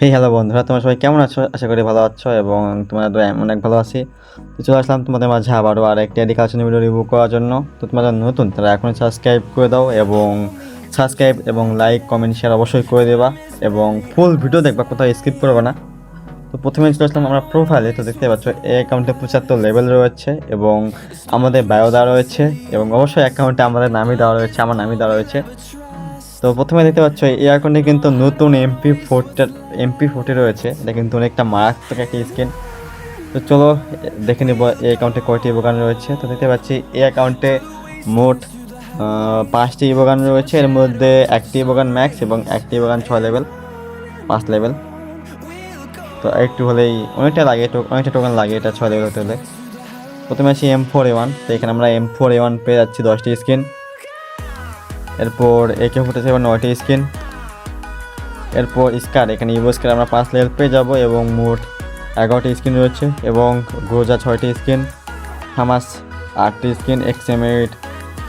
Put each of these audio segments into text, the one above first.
Hey hello বন্ধুরা। তোমরা সবাই কেমন আছো? আশা করি ভালো আছো এবং তোমাদের দয়া অনেক ভালো আছি। তো চলে আসলাম তোমাদের মাঝে আবারও আর একটি এডুকেশন ভিডিও রিভিউ করার জন্য। তো তোমরা যারা নতুন, তারা এখন সাবস্ক্রাইব করে দাও এবং সাবস্ক্রাইব এবং লাইক কমেন্ট শেয়ার অবশ্যই করে দেবা এবং ফুল ভিডিও দেখবা, কোথাও স্কিপ করবে না। তো প্রথমে চলে আসলাম আমরা প্রোফাইলে তো দেখতে পাচ্ছ এই অ্যাকাউন্টে পঁচাত্তর লেভেল রয়েছে এবং আমাদের বায়ো দেওয়া রয়েছে এবং অবশ্যই অ্যাকাউন্টে আমাদের নামই দেওয়া রয়েছে, আমার নামই দেওয়া রয়েছে। তো প্রথমে দেখতে পাচ্ছ, এই অ্যাকাউন্টে কিন্তু নতুন এমপি ফোরটা এমপি ফোর্টি রয়েছে। এটা কিন্তু অনেকটা মারাত্মক একটা স্কিন তো চলো, দেখে নিব এই অ্যাকাউন্টে কয়টি ইবোগান রয়েছে। তো দেখতে পাচ্ছি, এই অ্যাকাউন্টে মোট পাঁচটি ইবোগান রয়েছে। এর মধ্যে একটি ইবোগান ম্যাক্স এবং একটি ইবোগান ছয় লেভেল পাঁচ লেভেল তো একটু হলেই অনেকটা লাগে অনেকটা টোকেন লাগে এটা ছয় লেভেল হতে হলে। প্রথমে আছি এম ফোর এ ওয়ান তো এখানে আমরা এম ফোর এ ওয়ান পেয়ে যাচ্ছি দশটি স্কিন এরপর একে ফুটে সেভেন নয়টি স্কিন এরপর স্কার, এখানে ইভো স্কার আমরা পাঁচ লেভেল পেয়ে যাব এবং মোট এগারোটি স্কিন রয়েছে এবং গোজা ছয়টি স্কিন হামাস আটটি স্কিন এক্সএম এইট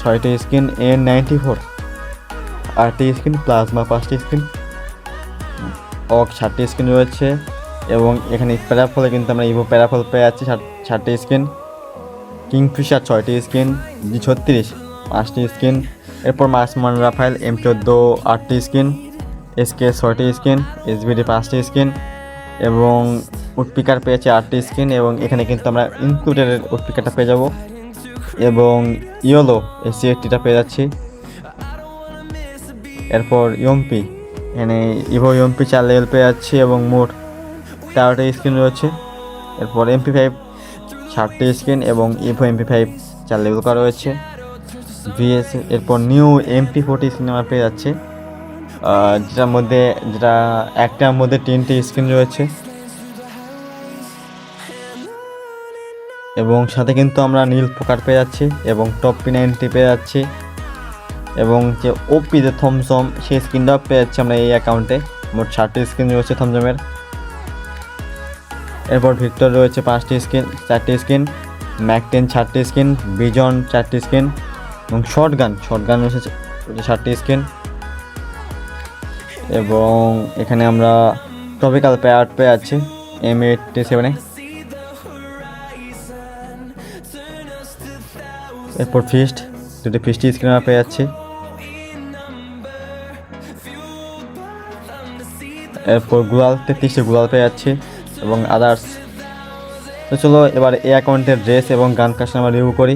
ছয়টি স্কিন এন নাইনটি ফোর আটটি স্কিন প্লাজমা পাঁচটি স্কিন অক ষাটটি স্কিন রয়েছে এবং এখানে প্যারাফলে কিন্তু আমরা ইভো প্যারাফল পেয়ে যাচ্ছি ষাট ষাটটি স্কিন কিংফিশার ছয়টি স্কিন জি ছত্রিশ পাঁচটি স্কিন এরপর মাসমান রাফাইল এম চোদ্দ আটটি স্কিন এসকে ছয়টি স্কিন এসবিডি পাঁচটি স্কিন এবং উডপিকার পেয়েছে আটটি স্কিন এবং এখানে কিন্তু আমরা ইনক্লুডেড উডপিকারটা পেয়ে যাব এবং ইয়োলো এসি এইটটিটা পেয়ে যাচ্ছি। এরপর ইয়ম্পি এখানে ইভো ইয়ম্পি চার লেভেল পেয়ে যাচ্ছি এবং মোট তেরোটি স্ক্রিন রয়েছে। এরপর এমপি ফাইভ ষাটটি স্ক্রিন এবং ইভো এমপি ফাইভ চার লেভেল করা রয়েছে। ভিএস, এরপর নিউ এমপি ফোর্টি সিনেমা পেয়ে যাচ্ছে। যেটার মধ্যে, যেটা একটার মধ্যে তিনটি স্ক্রিন রয়েছে। এবং সাথে কিন্তু আমরা নীল পোকার পেয়ে যাচ্ছি এবং টপ পি নাইনটি পেয়ে যাচ্ছি। এবং যে ওপি যে থমসম সেই স্ক্রিনটাও পেয়ে যাচ্ছি আমরা এই অ্যাকাউন্টে মোট ষাটটি স্ক্রিন রয়েছে থমসমের এরপর ভিক্টর রয়েছে পাঁচটি স্ক্রিন চারটি স্ক্রিন ম্যাকটেন চারটি স্ক্রিন বিজন চারটি স্কিন এবং শর্ট গান শর্ট গান রয়েছে চারটি স্কিন এবং এখানে আমরা টপিক্যাল প্যাড পেয়ে আছি এম এইটটি সেভেনে এরপর ফিস্ট দুটি ফিস্টি স্ক্রিন আমরা পেয়ে যাচ্ছি। এরপর গুলাল, তেত্রিশটি গুলাল পেয়ে যাচ্ছি, এবং আদার্স তো চলো এবার এই অ্যাকাউন্টের ড্রেস এবং গান কাস্ট আমরা রিভিউ করি।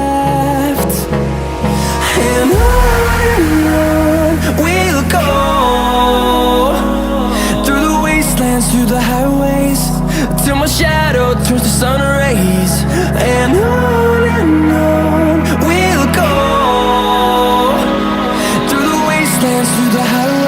Till my shadow turns to sun rays And on and on We'll go Through the wastelands, through the hell.